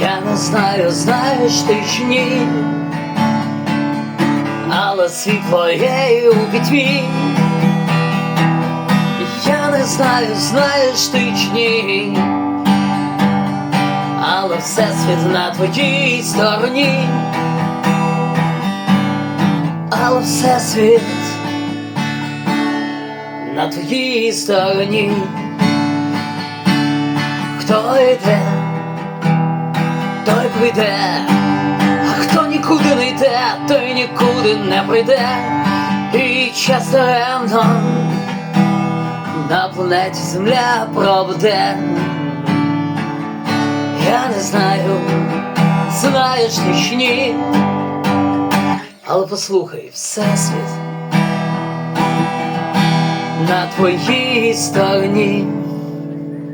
Я не знаю, знаєш ти чи ні, але світло є і у пітьмі. Я не знаю, знаєш ти чи ні, але всесвіт на твоїй стороні, але всесвіт на твоїй стороні. Хто йде, той прийде, а хто нікуди не йде, той нікуди не прийде. І час даремно на планеті Земля пробуде. Я не знаю, знаєш ти чи ні, але послухай, всесвіт на твоїй стороні.